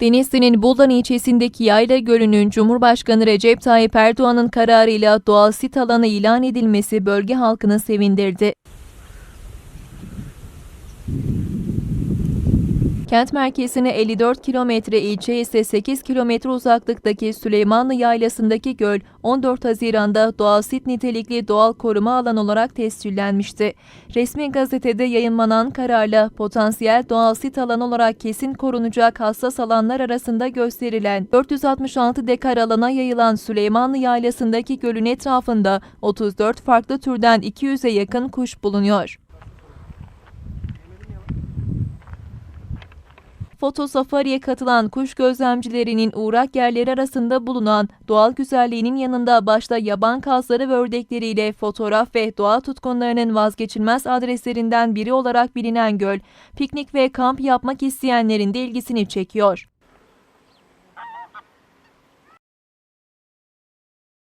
Denizli'nin Buldan ilçesindeki Yayla Gölü'nün Cumhurbaşkanı Recep Tayyip Erdoğan'ın kararıyla doğal sit alanı ilan edilmesi bölge halkını sevindirdi. Kent merkezine 54 kilometre, ilçe ise 8 kilometre uzaklıktaki Süleymanlı Yaylası'ndaki göl 14 Haziran'da doğal sit nitelikli doğal koruma alanı olarak tescillenmişti. Resmi gazetede yayınlanan kararla potansiyel doğal sit alanı olarak kesin korunacak hassas alanlar arasında gösterilen 466 dekar alana yayılan Süleymanlı Yaylası'ndaki gölün etrafında 34 farklı türden 200'e yakın kuş bulunuyor. Foto safariye katılan kuş gözlemcilerinin uğrak yerleri arasında bulunan doğal güzelliğinin yanında başta yaban kazları ve ördekleriyle fotoğraf ve doğa tutkunlarının vazgeçilmez adreslerinden biri olarak bilinen göl, piknik ve kamp yapmak isteyenlerin de ilgisini çekiyor.